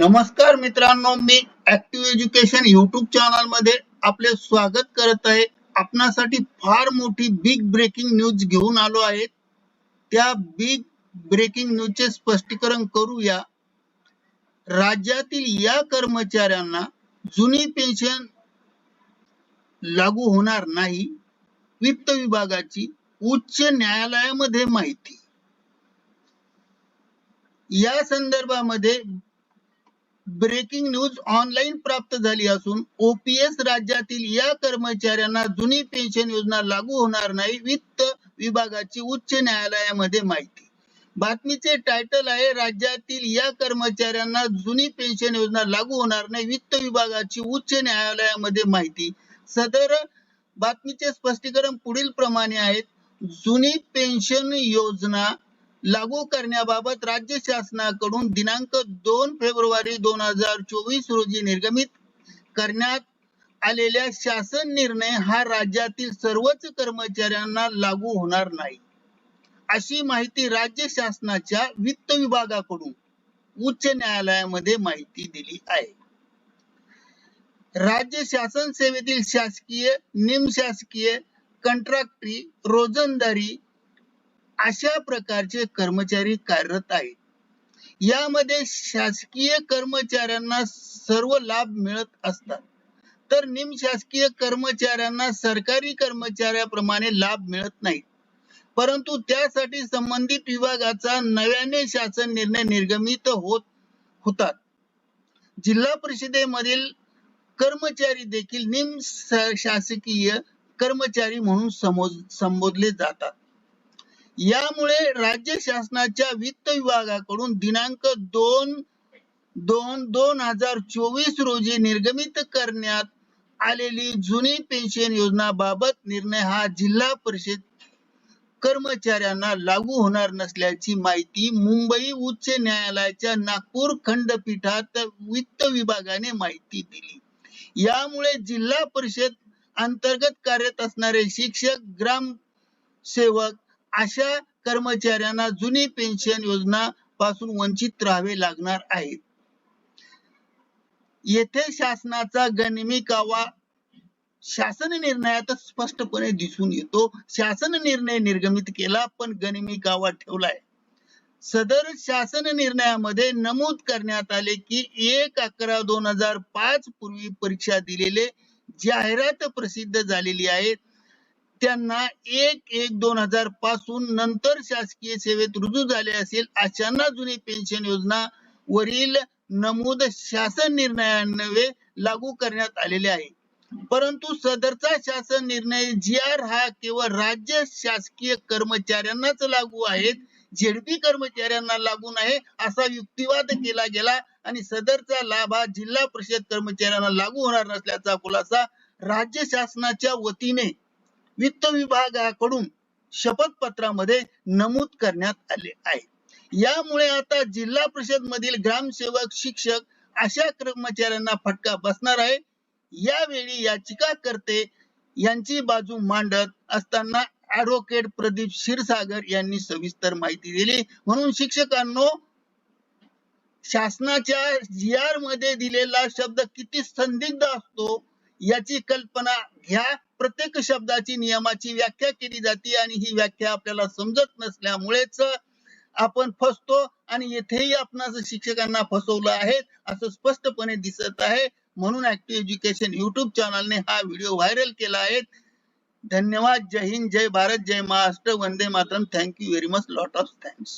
नमस्कार मित्रांनो मी ऍक्टिव्ह एज्युकेशन युट्यूब चॅनलमध्ये आपले स्वागत करत आहे. आपणासाठी फार मोठी बिग ब्रेकिंग न्यूज घेऊन आलो आहे. त्या बिग ब्रेकिंग न्यूजचे स्पष्टीकरण करूया. राज्यातील या कर्मचाऱ्यांना जुनी पेन्शन लागू होणार नाही वित्त विभागाची उच्च न्यायालयामध्ये माहिती. या संदर्भामध्ये ब्रेकिंग न्यूज ऑनलाईन प्राप्त झाली असून ओपीएस राज्यातील या कर्मचाऱ्यांना जुनी पेन्शन योजना लागू होणार नाही वित्त विभागाची उच्च न्यायालयामध्ये माहिती. बातमीचे टायटल आहे राज्यातील या कर्मचाऱ्यांना जुनी पेन्शन योजना लागू होणार नाही वित्त विभागाची उच्च न्यायालयामध्ये माहिती. सदर बातमीचे स्पष्टीकरण पुढील प्रमाणे आहेत. जुनी पेन्शन योजना लागू करण्याबाबत राज्य शासनाकडून दिनांक दोन फेब्रुवारी दोन हजार चोवीस रोजी निर्गमित करण्यात आलेल्या शासन निर्णय हा राज्यातील सर्वच कर्मचाऱ्यांना लागू होणार नाही. अशी माहिती राज्य शासनाच्या वित्त विभागाकडून उच्च न्यायालयामध्ये माहिती दिली आहे. राज्य शासन सेवेतील शासकीय निमशासकीय कंत्राटी रोजंदारी अशा प्रकारचे कर्मचारी कार्यरत आहेत. यामध्ये शासकीय कर्मचाऱ्यांना सर्व लाभ मिळत असतात. तर निमशासकीय कर्मचाऱ्यांना सरकारी कर्मचाऱ्याप्रमाणे लाभ मिळत नाही परंतु त्यासाठी संबंधित विभागाचा नव्याने शासन निर्णय निर्गमित होत होतात. जिल्हा परिषदेमधील कर्मचारी देखील निम शासकीय कर्मचारी म्हणून संबोधले जातात. यामुळे राज्य शासनाच्या वित्त विभागाकडून दिनांक दोन दोन दोन हजार चोवीस रोजी निर्गमित करण्यात आलेली जुनी पेन्शन योजना बाबत निर्णय हा जिल्हा परिषद कर्मचाऱ्यांना लागू होणार नसल्याची माहिती मुंबई उच्च न्यायालयाच्या नागपूर खंडपीठात वित्त विभागाने माहिती दिली. यामुळे जिल्हा परिषद अंतर्गत कार्यरत असणारे शिक्षक ग्राम सेवक अशा कर्मचाऱ्यांना जुनी पेन्शन योजना पासून वंचित राहावे लागणार आहे. येथे शासनाचा गनिमिकावा शासन निर्णयात स्पष्टपणे दिसून येतो. शासन निर्णय निर्गमित केला पण गनिमिकावा ठेवलाय. सदर शासन निर्णयामध्ये नमूद करण्यात आले की एक अकरा दोन हजार पाच पूर्वी परीक्षा दिलेले जाहिरात प्रसिद्ध झालेली आहे त्यांना एक एक दोन हजारपासून नंतर शासकीय सेवेत रुजू झाले असेल अशांना जुनी पेन्शन योजना वरील नमूद शासन निर्णयान्वये लागू करण्यात आलेले आहे. परंतु सदरचा शासन निर्णय जी आर हा केवळ राज्य शासकीय कर्मचाऱ्यांनाच लागू आहेत झेडपी कर्मचाऱ्यांना लागू नाही असा युक्तिवाद केला गेला आणि सदरचा लाभ हा जिल्हा परिषद कर्मचाऱ्यांना लागू होणार नसल्याचा खुलासा राज्य शासनाच्या वतीने वित्त विभागाकडून शपथपत्रामध्ये नमूद करण्यात आले आहे. यामुळे आता जिल्हा परिषद मधील ग्रामसेवक शिक्षक अशा कर्मचाऱ्यांना फटका बसणार आहे. यावेळी याचिकाकर्ते यांची बाजू मांडत असताना ऍडव्होकेट प्रदीप क्षीरसागर यांनी सविस्तर माहिती दिली. म्हणून शिक्षकांनो शासनाच्या जी आरमध्ये दिलेला शब्द किती संदिग्ध असतो याची कल्पना ह्या प्रत्येक शब्दाची नियमाची व्याख्या केली जाते आणि ही व्याख्या आपल्याला समजत नसल्यामुळेच आपण फसतो आणि येथेही आपण शिक्षकांना फसवलं आहे असं स्पष्टपणे दिसत आहे. म्हणून ऍक्टिव्ह एज्युकेशन युट्यूब चॅनलने हा व्हिडिओ व्हायरल केला आहे. धन्यवाद. जय हिंद. जय भारत. जय महाराष्ट्र. वंदे Mataram. Thank you very much lot of thanks